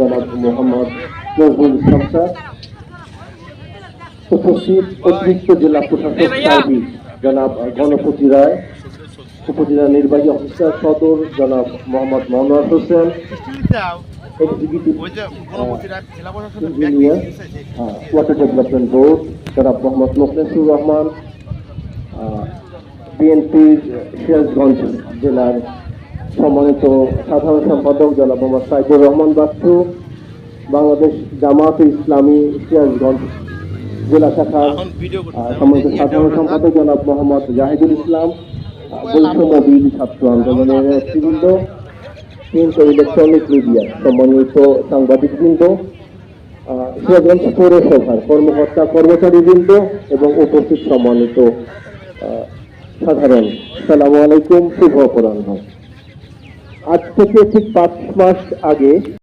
জনাব মোহাম্মদ নজরুল ইসলাম স্যার উপস্থিত অতিরিক্ত জেলা প্রশাসক সার্বিক জনাব গণপতি রায়। উপজেলা নির্বাহী অফিসার সদর জনাব Mohammad Monowar Hossain. Executive engineer water development board জনাব মোহাম্মদ মোখলেসুর রহমান বিএনপির সিরাজগঞ্জ জেলার সম্মানিত সাধারণ সম্পাদক জনাব মোহাম্মদ সাইদুর রহমান বাচ্চু বাংলাদেশ জামাতে ইসলামী সিরাজগঞ্জ জেলা শাখার সম্মানিত সাধারণ সম্পাদক জনাব মোহাম্মদ জাহিদুল ইসলাম ছাত্র আন্দোলনের নেতৃবৃন্দ প্রিন্ট ইলেকট্রনিক মিডিয়া সম্মানিত সাংবাদিকবৃন্দ সিরাজগঞ্জ পৌরসভার কর্মকর্তা কর্মচারীবৃন্দ এবং উপস্থিত সম্মানিত সাধারণ সালামু আলাইকুম শুভ অপরাহ্ন। আজ থেকে ঠিক পাঁচ মাস আগে